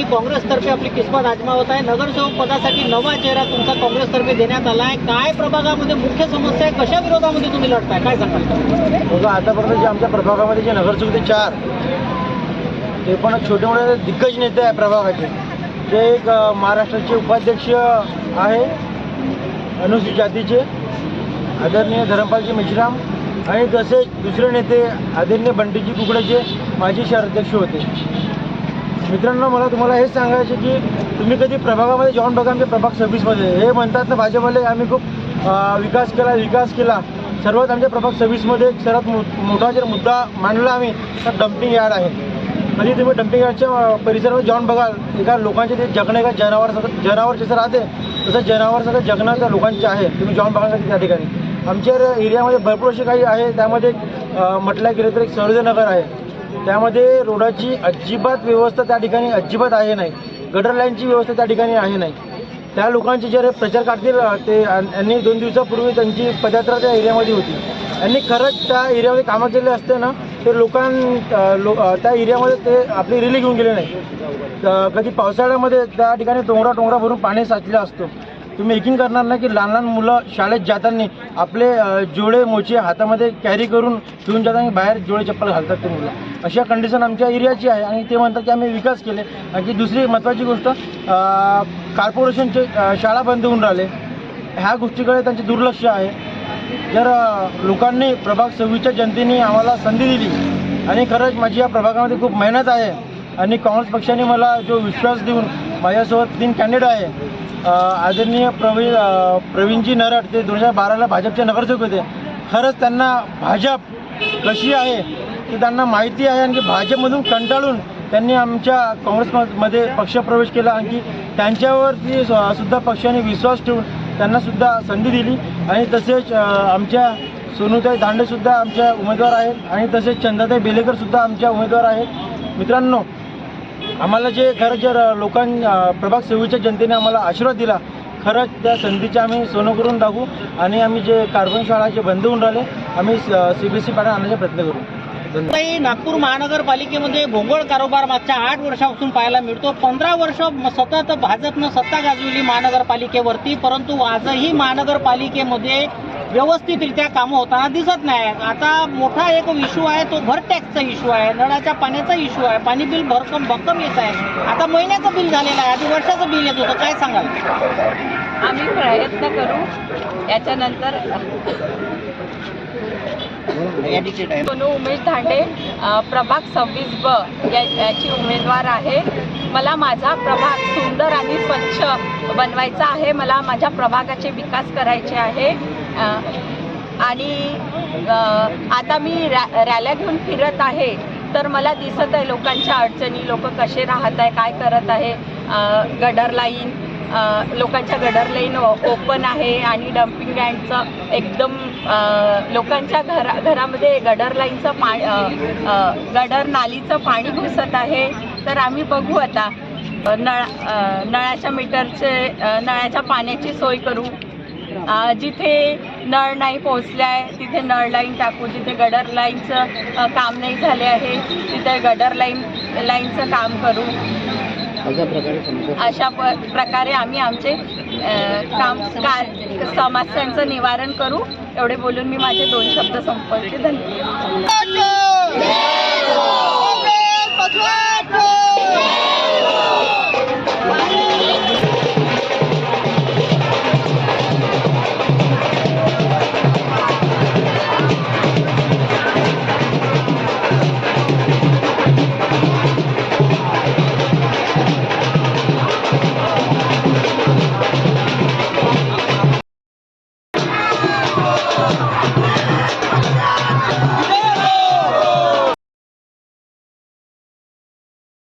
तुम्ही काँग्रेसतर्फे आपली किस्मत आजमावत आहे. नगरसेवक पदासाठी नवा चेहरा तुमचा काँग्रेसतर्फे देण्यात आला आहे. काय प्रभागामध्ये मुख्य समस्या आहे? कशा विरोधामध्ये तुम्ही लढताय? काय सांगाल? बघा आतापर्यंत जे आमच्या प्रभागामध्ये जे नगरसेवक ते चार ते पण छोटे मोठे दिग्गज नेते आहे प्रभागाचे. ते एक महाराष्ट्राचे उपाध्यक्ष आहे अनुसूचित जातीचे आदरणीय धरमपालजी मिश्राम आणि तसेच दुसरे नेते आदरणीय बंटीजी कुकडेचे माजी शहराध्यक्ष होते. मित्रांनो मला तुम्हाला हेच सांगायचे की तुम्ही कधी प्रभागामध्ये जाऊन बघा आमच्या प्रभाग सव्वीसमध्ये. हे म्हणतात ना भाजपवाले आम्ही खूप विकास केला विकास केला. सर्वात आमच्या प्रभाग सव्वीसमध्ये एक सर्वात मो मोठा जर मुद्दा मांडला आम्ही तर डम्पिंग यार्ड आहे. कधी तुम्ही डम्पिंग यार्डच्या परिसरामध्ये जाऊन बघाल एका लोकांचे ते जगणं एका जनावर जनावर जसं राहते तसं जनावर सगळं जगणं त्या लोकांचे आहे. तुम्ही जाऊन बघा त्या ठिकाणी. आमच्या एरियामध्ये भरपूर असे काही आहे त्यामध्ये म्हटलं गेलं तर एक सर्वजनगर आहे. त्यामध्ये रोडाची अजिबात व्यवस्था त्या ठिकाणी अजिबात आहे नाही. गटर लाईनची व्यवस्था त्या ठिकाणी आहे नाही. त्या लोकांचे जे प्रचार काढतील ते यांनी दोन दिवसापूर्वी त्यांची पदयात्रा त्या एरियामध्ये होती. यांनी खरंच त्या एरियामध्ये कामं केले असते ना ते लोकां लो त्या एरियामध्ये ते आपली रिली घेऊन गेले नाही. कधी पावसाळ्यामध्ये त्या ठिकाणी टोंगरा टोंगरा भरून पाणी साचलेलं असतं. तुम्ही एकीन करणार नाही की लहान लहान मुलं शाळेत जाताना आपले जोडे मोचे हातामध्ये कॅरी करून घेऊन जाताना बाहेर जोडे चप्पल घालतात ते मुलं. अशा कंडिशन आमच्या एरियाची आहे आणि ते म्हणतात की आम्ही विकास केले. आणखी दुसरी महत्त्वाची गोष्ट कार्पोरेशनचे कॉर्पोरेशनचे शाळा बंद होऊन राहिले. ह्या गोष्टीकडे त्यांचे दुर्लक्ष आहे. जर लोकांनी प्रभाग सव्वीसच्या जनतेने आम्हाला संधी दिली आणि खरंच माझी या प्रभागामध्ये खूप मेहनत आहे आणि काँग्रेस पक्षाने मला जो विश्वास देऊन माझ्यासोबत तीन कॅन्डिडेट आहे आदरणीय प्रवीण प्रवीणजी नरड ते दोन हजार बाराला भाजपचे नगरसेवक होते. खरंच त्यांना भाजप कशी आहे ते त्यांना माहिती आहे आणखी भाजपमधून कंटाळून त्यांनी आमच्या काँग्रेसमध्ये पक्षप्रवेश केला. आणखी त्यांच्यावरती सुद्धा पक्षाने विश्वास ठेवून त्यांनासुद्धा संधी दिली. आणि तसेच आमच्या सोनूताई दांडेसुद्धा आमच्या उमेदवार आहेत. आणि तसेच चंदाताई बेलेकरसुद्धा आमच्या उमेदवार आहेत. मित्रांनो आम्हाला जे खरं जर लोकां प्रभाग सेवीच्या जनतेने आम्हाला आशीर्वाद दिला खरंच त्या संधीचे आम्ही सोनं करून टाकू आणि आम्ही जे कार्बन शाळा जे बंद होऊन राहिले आम्ही C B S C pattern आणण्याचा प्रयत्न करू. मुंबई नागपूर महानगरपालिकेमध्ये भोंगळ कारोबार मागच्या आठ वर्षापासून पाहायला मिळतो. पंधरा वर्ष सतत भाजपनं सत्ता गाजवली महानगरपालिकेवरती परंतु आजही महानगरपालिकेमध्ये व्यवस्थितरित्या कामं होताना दिसत नाही. आता मोठा एक इश्यू आहे तो भर टॅक्सचा इश्यू आहे नळाच्या पाण्याचा इश्यू आहे पाणी बिल भरकम भक्कम येत आहे. आता महिन्याचं बिल झालेलं आहे आधी वर्षाचं बिल येत होतं काय सांगाल? आम्ही प्रयत्न करू याच्यानंतर सोनू उमेश धांडे प्रभाग सव्वीस ब याची उमेदवार आहे. मला माझा प्रभाग सुंदर आणि स्वच्छ बनवायचा आहे मला माझ्या प्रभागाचे विकास करायचे आहे. आणि आता मी रॅ रॅल्या घेऊन फिरत आहे तर मला दिसत आहे लोकांच्या अडचणी लोक कसे राहत आहे काय करत आहे गडर लाईन लोकांच्या गडर लाईन ओपन आहे आणि डम्पिंग ग्रँडचं एकदम लोकांच्या घरा घरामध्ये गडर लाईनचं पा गडर नालीचं पाणी घुसत आहे तर आम्ही बघू आता. नळा नळाच्या मीटरचे नळाच्या पाण्याची सोय करू. जिथे नळ नाही पोहोचले आहे तिथे नळ लाईन टाकू जिथे गडर लाईनचं काम नाही झाले आहे तिथे गडर लाईन लाईनचं काम करू. अशा प प्रकारे आम्ही आमचे काम कार समस्यांचं निवारण करू. एवढे बोलून मी माझे दोन शब्द संपवते. धन्यवाद. ¡Dinero!